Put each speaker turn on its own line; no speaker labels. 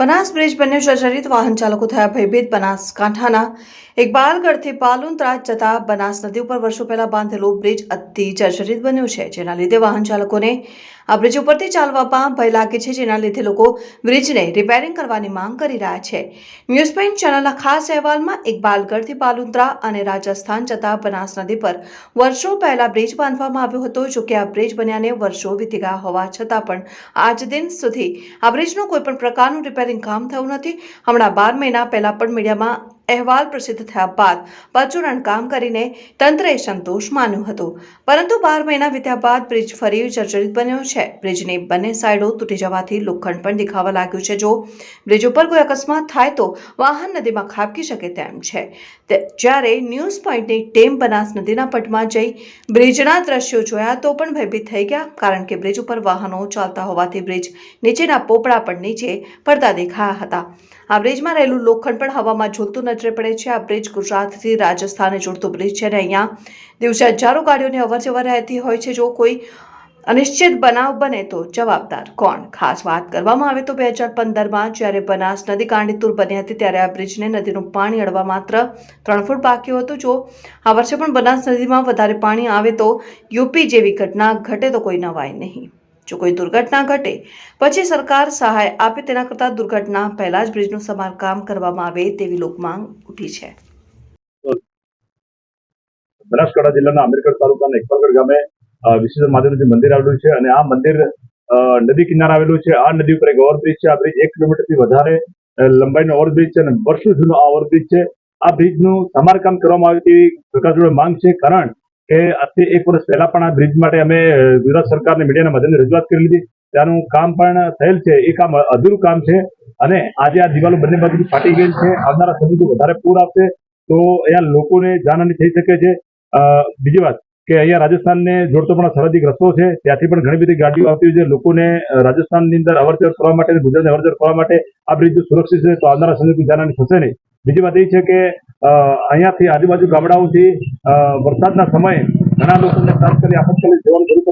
Banas bridge બન્યો જર્જરિત વાહન ચાલકો થયા ભયભીત બનાસકાંઠાના ઇકબાલગઢથી પાલુંતરાજ જતા બનાસ નદી ઉપર વર્ષો પહેલા બાંધેલો બ્રિજ અતિ જર્જરિત બન્યો છે, જેના લીધે વાહન ચાલકોને આ બ્રિજ ઉપરથી ચાલવામાં ભય લાગે છે, જેના લીધે લોકો બ્રિજને રિપેરિંગ કરવાની માંગ કરી રહ્યા છે. ન્યૂઝ પેઇન્ટ ચેનલના ખાસ અહેવાલમાં ઇકબાલગઢથી પાલુંતરા અને રાજસ્થાન જતા બનાસ નદી પર વર્ષો પહેલા બ્રિજ બાંધવામાં આવ્યો હતો, જો કે આ બ્રિજ બન્યાને વર્ષો વીતી ગયા હોવા છતાં પણ આજ દિન સુધી આ બ્રિજનું કોઈપણ પ્રકારનું રિપેરિંગ કામ થયું નથી. હમણાં બાર મહિના પહેલા પણ મીડિયામાં અહેવાલ પ્રસિદ્ધ થયા બાદ પરચુરણ કામ કરીને તંત્રએ સંતોષ માન્યો હતો. પરંતુ બાર મહિના વીત્યા બાદ બ્રિજ ફરી જર્જરિત બન્યો છે. બ્રિજની બંને સાઈડો તૂટી જવાથી લોખંડ પણ દેખાવા લાગ્યું છે. જો બ્રિજ ઉપર કોઈ અકસ્માત થાય તો વાહન નદીમાં ખાબકી શકે તેમ છે. જ્યારે ન્યૂઝ પોઈન્ટની ટીમ બનાસ નદીના પટમાં જઈ બ્રિજના દ્રશ્યો જોયા તો પણ ભયભીત થઈ ગયા, કારણ કે બ્રિજ ઉપર વાહનો ચાલતા હોવાથી બ્રિજ નીચેના પોપડા પણ નીચે પડતા દેખાયા હતા. આ બ્રિજમાં રહેલું લોખંડ પણ હવામાં ઝૂલતું નજરે પડે છે. આ બ્રિજ ગુજરાતથી રાજસ્થાને જોડતો બ્રિજ છે અને અહીંયા દિવસે હજારો ગાડીઓની અવરજવર રહેતી હોય છે. જો કોઈ અનિશ્ચિત બનાવ બને તો જવાબદાર કોણ? ખાસ વાત કરવામાં આવે તો બે હજાર પંદરમાં જ્યારે બનાસ નદી કાંડીતુર બની હતી ત્યારે આ બ્રિજને નદીનું પાણી અડવા માત્ર ત્રણ ફૂટ બાકી હતું. જો આ વર્ષે પણ બનાસ નદીમાં વધારે પાણી આવે તો યુપી જેવી ઘટના ઘટે તો કોઈ નવાય નહીં. જો કોઈ દુર્ઘટના ઘટે, પછી સરકાર સહાય આપે તેના કરતાં દુર્ઘટના પહેલા જ બ્રિજનું સમારકામ કરવામાં આવે તેવી લોકમાંગ ઉઠી છે.
બનાસકાંઠા જિલ્લાના આંબેડકર તાલુકાના એકપરગઢ ગામે વિશ્વેશ્વર મહાદેવનું મંદિર આવેલું છે અને આ મંદિર નદી કિનારે આવેલું છે. આ નદી ઉપર એક ઓવરબ્રિજ છે. આ બ્રિજ એક કિલોમીટરથી વધારે લંબાઈનો ઓવરબ્રિજ છે અને વર્ષો જૂનો આ ઓવરબ્રિજ છે. આ બ્રિજનું સમારકામ કરવામાં આવે તેવી સરકાર જોડે માંગ છે. કારણ કે આજથી એક વર્ષ પહેલા પણ આ બ્રિજ માટે અમે ગુજરાત સરકારને મીડિયાના માધ્યમથી રજૂઆત કરી લીધી. ત્યાંનું કામ પણ થયેલ છે. એ કામ અધૂરું કામ છે. અને આજે આ દિવાલો બંને બાજુ ફાટી ગયેલ છે. આવનારા સમયથી વધારે પૂર આવશે, તો અહીંયા લોકોને જાનહાની થઈ શકે છે. બીજી વાત કે અહીંયા રાજસ્થાનને જોડતો પણ સરહદી રસ્તો છે. ત્યાંથી પણ ઘણી બધી ગાડીઓ આવતી હોય છે. લોકોને રાજસ્થાનની અંદર અવરજવર કરવા માટે ગુજરાતને અવરજવર કરવા માટે આ બ્રિજ સુરક્ષિત છે. તો આવનારા સમયથી જાનહાની થશે નહીં. બીજી વાત એ છે કે અહીંયાથી આજુબાજુ ગામડાઓથી વરસાદના સમયે ઘણા લોકોને ખાસ કરી આપત્કાલીન સેવાનું શરૂ